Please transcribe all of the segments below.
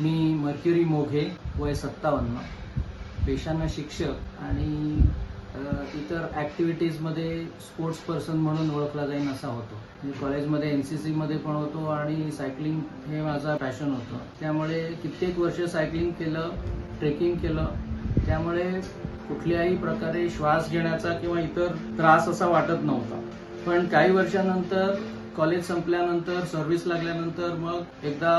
मी mercury Moghe वय सत्तावन्न. पेशानं शिक्षक आणि इतर ॲक्टिव्हिटीजमध्ये स्पोर्ट्स पर्सन म्हणून ओळखला जाईन असा होतो. मी कॉलेजमध्ये एन सी सीमध्ये पण होतो आणि सायकलिंग हे माझा पॅशन होतं. त्यामुळे कित्येक वर्ष सायकलिंग केलं ट्रेकिंग केलं. त्यामुळे कुठल्याही प्रकारे श्वास घेण्याचा किंवा इतर त्रास असा वाटत नव्हता. पण काही वर्षानंतर कॉलेज संपल्यानंतर सर्व्हिस लागल्यानंतर मग एकदा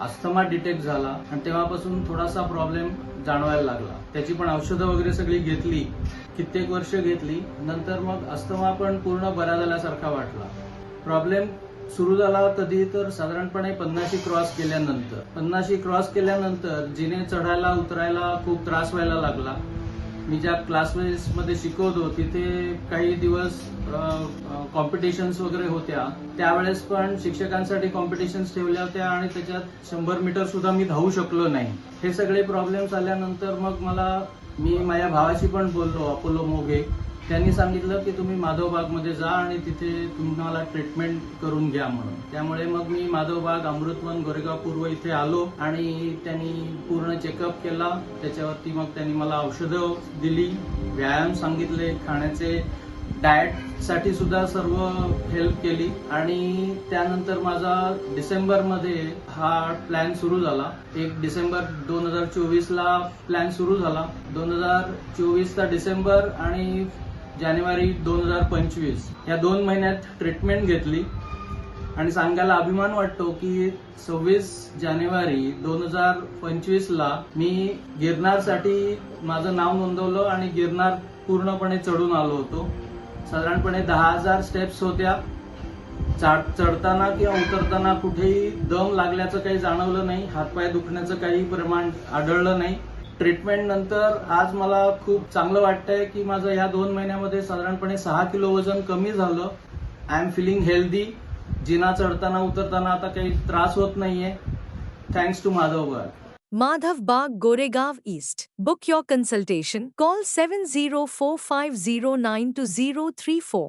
अस्थमा डिटेक्ट झाला आणि तेव्हापासून थोडासा प्रॉब्लेम जाणवायला लागला. त्याची पण औषधं वगैरे सगळी घेतली कित्येक वर्ष घेतली. नंतर मग अस्थमा पण पूर्ण बरा झाल्यासारखा वाटला. प्रॉब्लेम सुरू झाला कधी तर साधारणपणे पन्नाशी क्रॉस केल्यानंतर. पन्नाशी क्रॉस केल्यानंतर जिने चढायला उतरायला खूप त्रास व्हायला लागला. मी ज्या क्लासमध्ये शिकवतो तिथे काही दिवस कॉम्पिटिशन्स वगैरे होत्या. त्यावेळेस पण शिक्षकांसाठी कॉम्पिटिशन्स ठेवल्या होत्या आणि त्याच्यात शंभर मीटर सुद्धा मी धावू शकलो नाही. हे सगळे प्रॉब्लेम्स आल्यानंतर मग मला मी माझ्या भावाशी पण बोललो अपोलो मोघे त्यांनी सांगितलं की तुम्ही माधवबागमध्ये जा आणि तिथे तुम्हाला ट्रीटमेंट करून घ्या म्हणून. त्यामुळे मग मी माधवबाग अमृतवन गोरेगाव पूर्व इथे आलो आणि त्यांनी पूर्ण चेकअप केला. त्याच्यावरती मग त्यांनी मला औषधं दिली व्यायाम सांगितले खाण्याचे डाएटसाठी सुद्धा सर्व हेल्प केली. आणि त्यानंतर माझा डिसेंबरमध्ये हा प्लॅन सुरू झाला. एक डिसेंबर दोन हजार चोवीसला प्लॅन सुरू झाला. दोन हजार चोवीसचा डिसेंबर आणि जानेवारी दोन हजार पंचवीस. या दोन महिन्यात ट्रीटमेंट घेतली. आणि सांगायला अभिमान वाटतो की सव्वीस जानेवारी दोन हजार पंचवीसला मी गिरनारसाठी माझं नाव नोंदवलं आणि गिरनार पूर्णपणे चढून आलो होतो. साधारणपणे दहा हजार स्टेप्स होत्या. चाड- चढताना किंवा उतरताना कुठेही दम लागल्याचं काही जाणवलं नाही. हातपाय दुखण्याचं काही प्रमाण आढळलं नाही. ट्रीटमेंट नंतर आज मला खूप चांगलं वाटतंय की माझं या दोन महिन्यामध्ये साधारणपणे सहा किलो वजन कमी झालं आय एम फिलिंग हेल्दी जिना चढताना उतरताना आता काही त्रास होत नाहीये थँक्स टू माधव बाग Madhav Bagh Goregav East. Book your consultation. Call 70450920034.